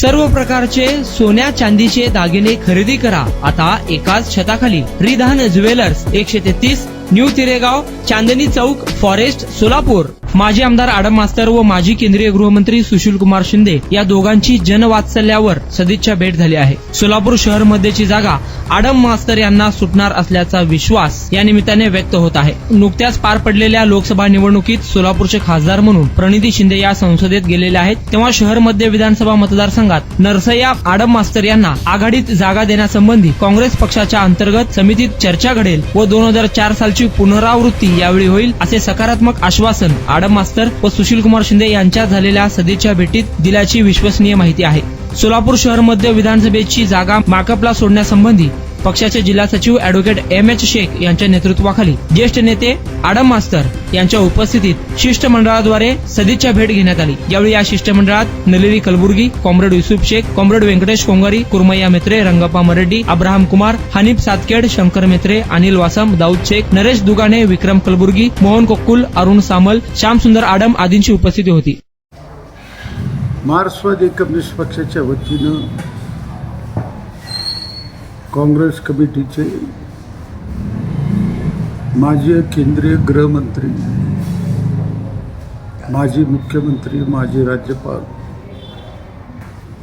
सर्व प्रकारचे सोन्या चांदीचे दागिने खरेदी करा. आता एकाच छताखाली. रिधान ज्वेलर्स एकशे तेहतीस न्यू तिरेगाव चांदनी चौक फॉरेस्ट सोलापूर. माजी आमदार आडम मास्तर व माजी केंद्रीय गृहमंत्री सुशील कुमार शिंदे या दोघांची जनवात्सल्यावर सदिच्छा भेट झाली आहे. सोलापूर शहर मध्येची जागा आडम मास्तर यांना सुटणार असल्याचा विश्वास या निमित्ताने व्यक्त होत आहे. नुकत्याच पार पडलेल्या लोकसभा निवडणुकीत सोलापूरचे खासदार म्हणून प्रणिती शिंदे या संसदेत गेलेले आहेत. तेव्हा शहर मध्य विधानसभा मतदारसंघात नरसय्या आडम मास्तर यांना आघाडीत जागा देण्यासंबंधी काँग्रेस पक्षाच्या अंतर्गत समितीत चर्चा घडेल व दोन हजार चार सालची पुनरावृत्ती यावेळी होईल असे सकारात्मक आश्वासन आडम मास्तर व सुशील कुमार शिंदे यांच्यात झालेल्या सदिच्छा भेटीत दिल्याची विश्वसनीय माहिती आहे. सोलापूर शहर मध्य विधानसभेची जागा माकपला सोडण्यासंबंधी पक्षाचे जिल्हा सचिव अॅडव्होकेट एम एच शेख यांच्या नेतृत्वाखाली ज्येष्ठ नेते आडम मास्तर यांच्या उपस्थितीत शिष्टमंडळाद्वारे सदिच्छा भेट घेण्यात आली. यावेळी या शिष्टमंडळात Nalini Kalburgi comrade Yusuf Shaikh comrade Venkatesh Kongari Kurmayya Metre Rangappa Mareddy Abraham Kumar Hanif Satkhed Shankar Metre Anil Vasam Daud Shaikh Naresh Dugane Vikram Kalburgi Mohan Kokkul Arun Samal Shyamsundar Adam आदींची उपस्थिती होती. मार्क्सवादी communist पक्षाच्या वतीनं काँग्रेस कमिटीचे माजी केंद्रीय गृहमंत्री माजी मुख्यमंत्री माजी राज्यपाल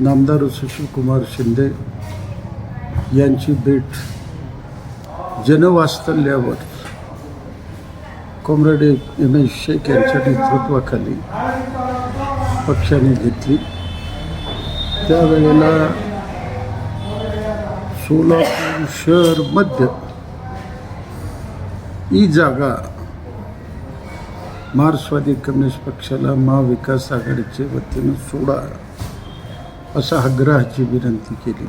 नामदार सुशीलकुमार शिंदे यांची भेट जनवास्तल्यावर कॉम्रेड एम एस शेख यांच्या नेतृत्वाखाली पक्षाने घेतली. त्यावेळेला सोलापूर शहर मध्य. ही जागा. मार्क्सवादी कम्युनिस्ट पक्षाला महाविकास आघाडीच्या वतीनं सोडा असा आग्रहाची विनंती केली.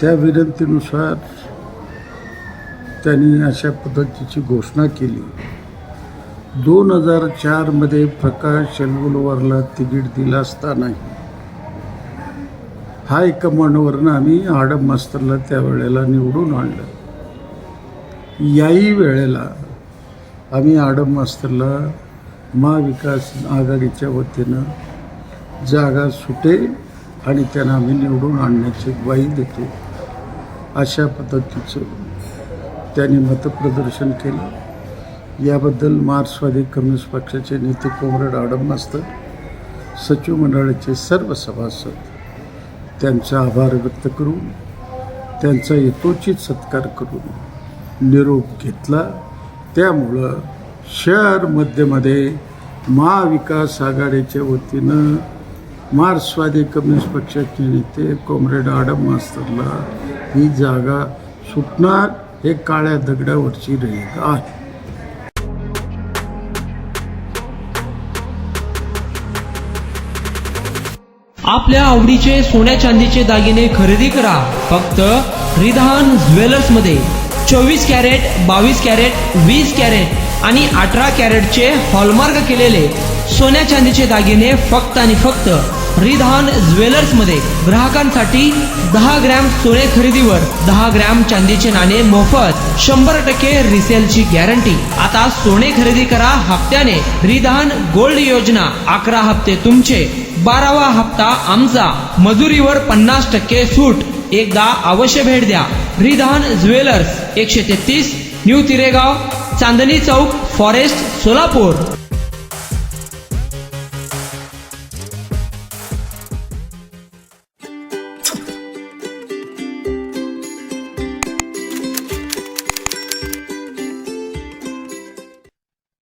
त्या विनंतीनुसार त्यांनी अशा पद्धतीची घोषणा केली. दोन हजार चारमध्ये प्रकाश शेलगुलवरला तिकीट दिला असतानाही हायकमांडवरनं आम्ही आडम मास्तरला त्यावेळेला निवडून आणलं. याही वेळेला आम्ही आडम मास्तरला महाविकास आघाडीच्या वतीनं जागा सुटेल आणि त्यांना आम्ही निवडून आणण्याची ग्वाही देतो. अशा पद्धतीचं त्यांनी मतप्रदर्शन केलं. याबद्दल मार्क्सवादी कम्युनिस्ट पक्षाचे नेते कोमरेड आडम मास्तर सचिव मंडळाचे सर्व सभासद त्यांचा आभार व्यक्त करून त्यांचा यथोचित सत्कार करून निरोप घेतला. त्यामुळं शहर मध्यमध्ये महाविकास आघाडीच्या वतीनं मार्क्सवादी कम्युनिस्ट पक्षाचे नेते कॉम्रेड आडम मास्तरला ही जागा सुटणार हे काळ्या दगडावरची रेग आहे. आपल्या आवडीचे सोन्या चांदीचे दागिने खरेदी करा. फक्त रिधान ज्वेलर्समध्ये चोवीस कॅरेट बावीस कॅरेट वीस कॅरेट आणि अठरा कॅरेटचे हॉलमार्क केलेले सोन्या चांदीचे दागिने फक्त आणि फक्त रिधान ज्वेलर्समध्ये ग्राहकांसाठी दहा ग्रॅम सोने खरेदीवर दहा ग्रॅम चांदीचे नाणे मोफत शंभर टक्के रिसेलची गॅरंटी आता सोने खरेदी करा हप्त्याने. रिधान गोल्ड योजना अकरा हप्ते तुमचे. बारावा हप्ता आमचा. मजुरीवर पन्नास टक्के सूट. एकदा अवश्य भेट द्या. रिधान ज्वेलर्स एकशे तेहतीस न्यू तिरेगाव चांदणी चौक फॉरेस्ट सोलापूर.